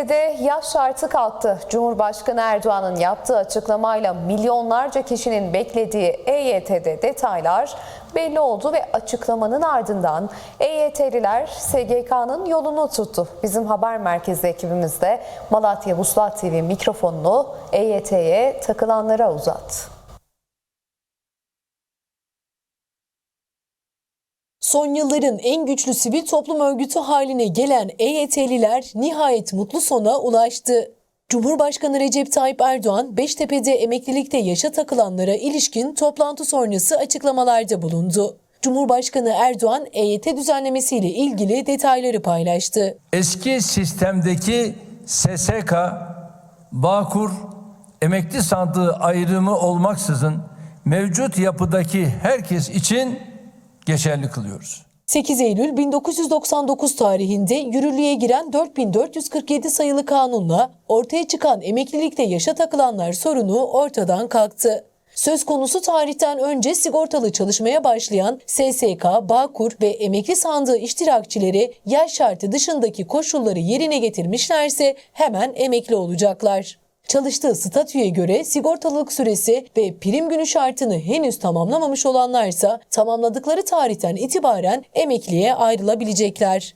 EYT'de yaş şartı kalktı. Cumhurbaşkanı Erdoğan'ın yaptığı açıklamayla milyonlarca kişinin beklediği EYT'de detaylar belli oldu ve açıklamanın ardından EYT'liler SGK'nın yolunu tuttu. Bizim haber merkezi ekibimiz de Malatya Vuslat TV mikrofonunu EYT'ye takılanlara uzattı. Son yılların en güçlü sivil toplum örgütü haline gelen EYT'liler nihayet mutlu sona ulaştı. Cumhurbaşkanı Recep Tayyip Erdoğan, Beştepe'de emeklilikte yaşa takılanlara ilişkin toplantı sonrası açıklamalarda bulundu. Cumhurbaşkanı Erdoğan EYT düzenlemesiyle ilgili detayları paylaştı. Eski sistemdeki SSK, Bağkur, emekli sandığı ayrımı olmaksızın mevcut yapıdaki herkes için geçerli kılıyoruz. 8 Eylül 1999 tarihinde yürürlüğe giren 4447 sayılı kanunla ortaya çıkan emeklilikte yaşa takılanlar sorunu ortadan kalktı. Söz konusu tarihten önce sigortalı çalışmaya başlayan SSK, Bağkur ve emekli sandığı iştirakçileri yaş şartı dışındaki koşulları yerine getirmişlerse hemen emekli olacaklar. Çalıştığı statüye göre sigortalılık süresi ve prim günü şartını henüz tamamlamamış olanlarsa tamamladıkları tarihten itibaren emekliye ayrılabilecekler.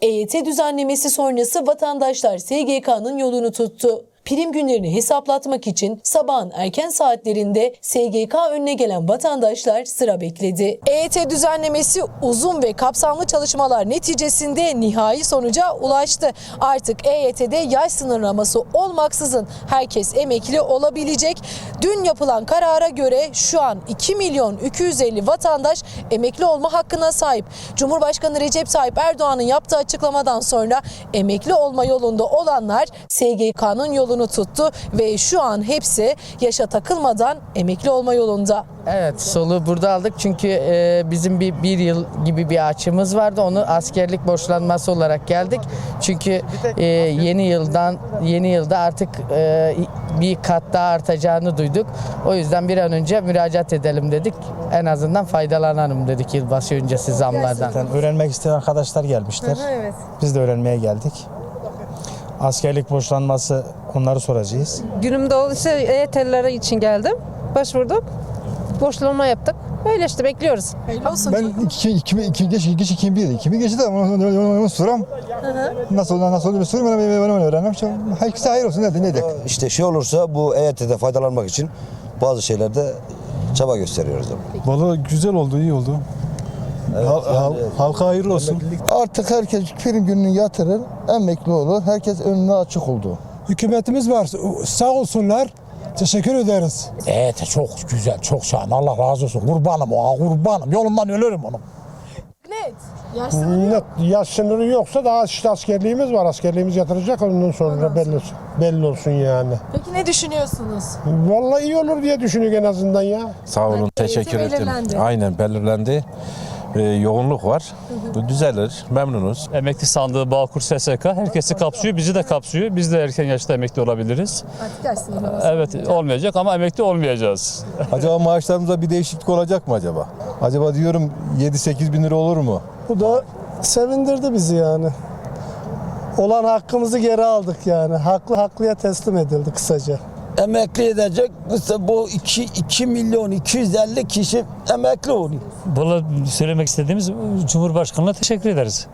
EYT düzenlemesi sonrası vatandaşlar SGK'nın yolunu tuttu. Prim günlerini hesaplatmak için sabahın erken saatlerinde SGK önüne gelen vatandaşlar sıra bekledi. EYT düzenlemesi uzun ve kapsamlı çalışmalar neticesinde nihai sonuca ulaştı. Artık EYT'de yaş sınırlaması olmaksızın herkes emekli olabilecek. Dün yapılan karara göre şu an 2 milyon 250 vatandaş emekli olma hakkına sahip. Cumhurbaşkanı Recep Tayyip Erdoğan'ın yaptığı açıklamadan sonra emekli olma yolunda olanlar SGK'nın yolunu tuttu ve şu an hepsi yaşa takılmadan emekli olma yolunda. Evet solu burada aldık çünkü e, bizim bir, bir yıl gibi bir açımız vardı. Onu askerlik borçlanması olarak geldik. Çünkü e, yeni yıldan yeni yılda artık e, bir kat daha artacağını duyduk. O yüzden bir an önce müracaat edelim dedik. En azından faydalanalım dedik yılbaşı öncesi zamlardan. Zaten öğrenmek isteyen arkadaşlar gelmişler. Biz de öğrenmeye geldik. Askerlik borçlanması onları soracağız. Günümde olursa EYT'lilere için geldim. Başvurduk. Borçlanma yaptık. Öyle işte bekliyoruz. Ben iki, iki, iki, geç, geç 2001'di. 2000 geçti de onu, onu, onu, onu soram. Nasıl nasıl olduğunu sorum ben ben ben öğrenmem. Herkese hayır olsun ne ne de. İşte şey olursa bu EYT'de faydalanmak için bazı şeylerde çaba gösteriyoruz. Vallahi güzel oldu, iyi oldu. Hal- hal- halka hayırlı olsun. Artık herkes prim gününü yatırır, emekli olur. Herkes önüne açık oldu. Hükümetimiz var. Sağ olsunlar. Teşekkür ederiz. Evet çok güzel, çok şahane. Allah razı olsun. Kurbanım o, kurbanım. Yolundan ölürüm onun. Net, yaş sınırı yoksa daha işte askerliğimiz var. Askerliğimiz yatıracak ondan sonra belli, belli olsun yani. Peki ne düşünüyorsunuz? Vallahi iyi olur diye düşünüyor en azından ya. Sağ olun, teşekkür ederim. Aynen belirlendi. Ee, yoğunluk var. Bu düzelir. Memnunuz. Emekli sandığı Bağkur SSK herkesi kapsıyor, bizi de kapsıyor. Biz de erken yaşta emekli olabiliriz. Evet olmayacak ama emekli olmayacağız. Acaba maaşlarımızda bir değişiklik olacak mı acaba? Acaba diyorum 7-8 bin lira olur mu? Bu da sevindirdi bizi yani. Olan hakkımızı geri aldık yani. Haklı haklıya teslim edildi kısaca. Emekli edecek işte bu 2, 2 milyon 250 kişi emekli oluyor. Valla söylemek istediğimiz Cumhurbaşkanı'na teşekkür ederiz.